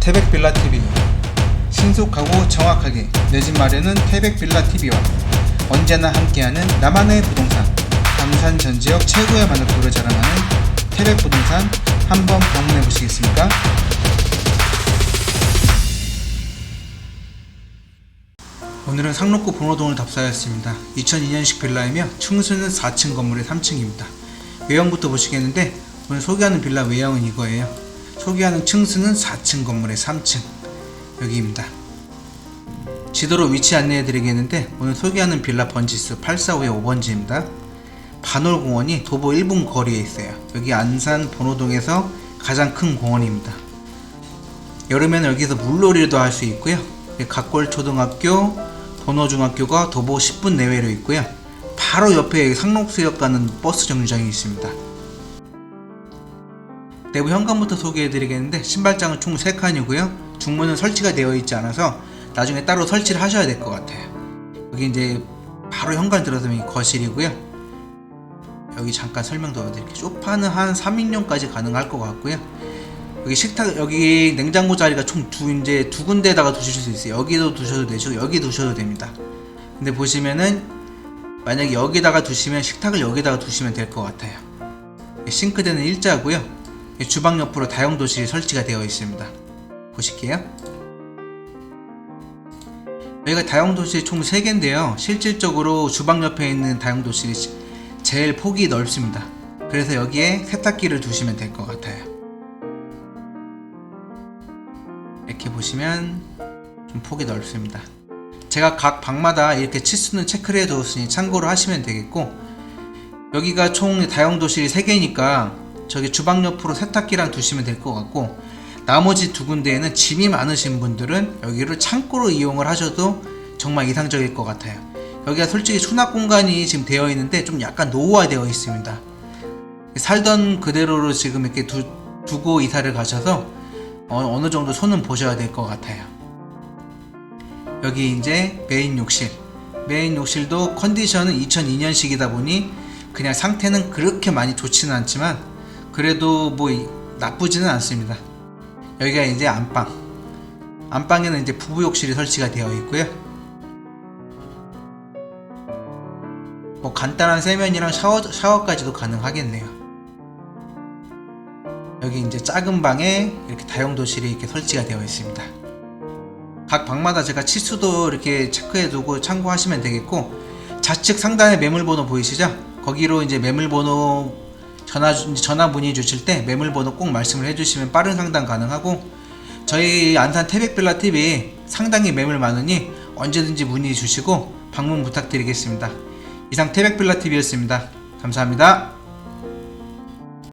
태백빌라TV 신속하고 정확하게 내 집 마련은 태백빌라TV와 언제나 함께하는 나만의 부동산 감산 전 지역 최고의 만족도를 자랑하는 태백부동산 한번 방문해 보시겠습니까? 오늘은 상록구 번호동을 답사하였습니다. 2002년식 빌라이며 층수는 4층 건물의 3층입니다. 외형부터 보시겠는데 오늘 소개하는 빌라 외형은 이거예요. 소개하는 층수는 4층 건물의 3층 여기입니다. 지도로 위치 안내해 드리겠는데 오늘 소개하는 빌라 번지수 845의 5번지입니다. 반월공원이 도보 1분 거리에 있어요. 여기 안산 번호동에서 가장 큰 공원입니다. 여름에는 여기서 물놀이도 할 수 있고요. 각골초등학교, 번호중학교가 도보 10분 내외로 있고요. 바로 옆에 상록수역 가는 버스 정류장이 있습니다. 내부 현관부터 소개해드리겠는데 신발장은 총 3칸이고요. 중문은 설치가 되어 있지 않아서 나중에 따로 설치를 하셔야 될 것 같아요. 여기 이제 바로 현관 들어서면 이 거실이고요. 여기 잠깐 설명 더 드릴게요. 소파는 한 3인용까지 가능할 것 같고요. 여기 식탁 여기 냉장고 자리가 총 두 이제 두 군데다가 두실 수 있어요. 여기도 두셔도 되죠. 여기 두셔도 됩니다. 근데 보시면은 만약에 여기다가 두시면 식탁을 여기다가 두시면 될 것 같아요. 싱크대는 일자고요. 주방 옆으로 다용 도실이 설치가 되어 있습니다. 보실게요. 여기가 다용 도실이 총 3개인데요. 실질적으로 주방 옆에 있는 다용 도실이 제일 폭이 넓습니다. 그래서 여기에 세탁기를 두시면 될 것 같아요. 이렇게 보시면 좀 폭이 넓습니다. 제가 각 방마다 이렇게 치수는 체크를 해두었으니 참고로 하시면 되겠고 여기가 총 다용도실이 3개니까 저기 주방 옆으로 세탁기랑 두시면 될 것 같고 나머지 두 군데에는 짐이 많으신 분들은 여기를 창고로 이용을 하셔도 정말 이상적일 것 같아요. 여기가 솔직히 수납 공간이 지금 되어 있는데 좀 약간 노후화되어 있습니다. 살던 그대로로 지금 이렇게 두, 두고 이사를 가셔서 어, 어느 정도 손은 보셔야 될 것 같아요. 여기 이제 메인 욕실. 메인 욕실도 컨디션은 2002년식이다 보니 그냥 상태는 그렇게 많이 좋지는 않지만 그래도 뭐 이- 나쁘지는 않습니다. 여기가 이제 안방. 안방에는 이제 부부 욕실이 설치가 되어 있고요. 뭐 간단한 세면이랑 샤워 샤워까지도 가능하겠네요. 여기 이제 작은 방에 이렇게 다용도실이 이렇게 설치가 되어 있습니다. 각 방마다 제가 치수도 이렇게 체크해 두고 참고하시면 되겠고 좌측 상단에 매물번호 보이시죠? 거기로 이제 매물번호 전화 주- 전화 문의 주실 때 매물번호 꼭 말씀을 해주시면 빠른 상담 가능하고 저희 안산 태백빌라 TV 상당히 매물 많으니 언제든지 문의 주시고 방문 부탁드리겠습니다. 이상 태백빌라 TV였습니다. 감사합니다.